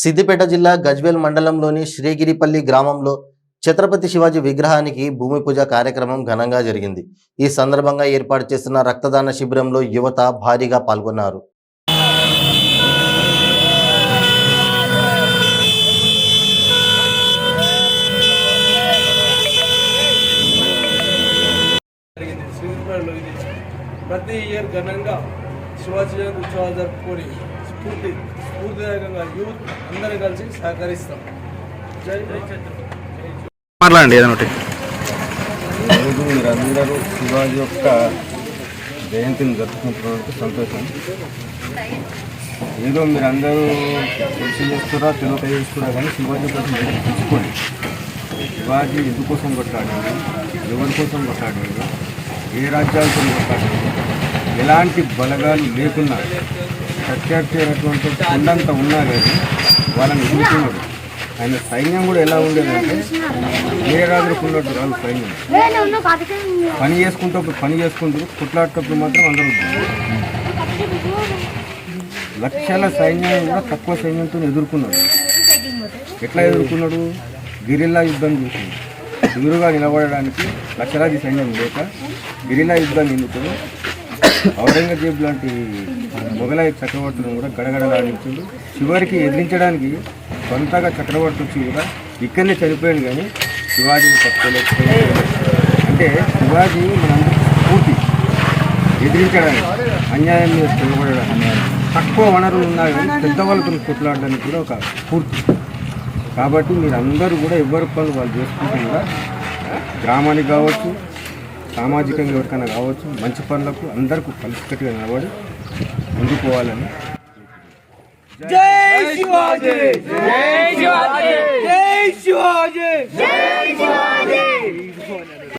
సిద్దిపేట జిల్లా గజ్వేల్ మండలంలోని శ్రీగిరిపల్లి గ్రామంలో ఛత్రపతి శివాజీ విగ్రహానికి భూమి పూజ కార్యక్రమం ఘనంగా జరిగింది. ఈ సందర్భంగా ఏర్పాటు చేసిన రక్తదాన శిబిరంలో యువత భారీగా పాల్గొన్నారు. ప్రతి ఇయర్ ఘనంగా శివాజీ ఉత్సవాలు జరుపుకొని స్ఫూర్తి స్ఫూర్తిదాయకంగా యూత్ అందరూ కలిసి సహకరిస్తాం. జై మాట్లాడండి ఏదైనా ఒకటి. ఈరోజు మీరందరూ శివాజీ యొక్క జయంతిని జరుపుకుంటున్నందుకు సంతోషం. ఏదో మీరందరూ తెలిసి చేస్తున్నా తెలియక చేస్తున్నా కానీ శివాజీ కోసం తెలుసుకోండి శివాజీ ఎందుకోసం కొట్లాడాడు ఎవరి కోసం కొట్లాడాడు ఏ రాజ్యాలతో కొట్లాడాడు ఎలాంటి బలగాలు లేకున్నా ప్రత్యర్థమైనటువంటి కొండంత ఉన్నా వాళ్ళని ఎదుర్కొన్నాడు ఆయన సైన్యం కూడా ఎలా ఉండేదంటే ఏ ఉన్నట్టు రాదు సైన్యం. పని చేసుకుంటప్పుడు పని చేసుకుంటూ కొట్లాడేటప్పుడు మాత్రం అందరూ లక్షల సైన్యం కూడా తక్కువ సైన్యంతో ఎదుర్కొన్నాడు ఎట్లా ఎదుర్కొన్నాడు? గిరిల్లా యుద్ధం చూసింది. ఎదురుగా నిలబడడానికి లక్షలాది సైన్యం లేక గిరిల్లా యుద్ధాన్ని ఎన్నుకొని ఔరంగజేబ్ లాంటి మొఘలాయ చక్రవర్తులను కూడా గడగడలాడించిండు చివరికి ఎదిరించడానికి సొంతగా చక్రవర్తి వచ్చి కూడా ఇక్కడనే చనిపోయాడు కానీ శివాజీని పట్టుకోలేకపోయాడు. అంటే శివాజీ మనందరికీ స్ఫూర్తి ఎదిరించడానికి అన్యాయం మీద నిలబడడానికి తక్కువ వనరులు ఉన్నాయి కానీ పెద్దవాళ్ళతో కొట్లాడడానికి కూడా ఒక స్ఫూర్తి. కాబట్టి మీరు అందరూ కూడా ఎవరి పనులు వాళ్ళు చేసుకుంటూ కూడా గ్రామానికి కావచ్చు సామాజికంగా ఎవరికైనా కావచ్చు మంచి పనులకు అందరికీ కలిసికట్టుగా నిలబడి ముందుకు పోవాలని జై శివాజీ! జై శివాజీ!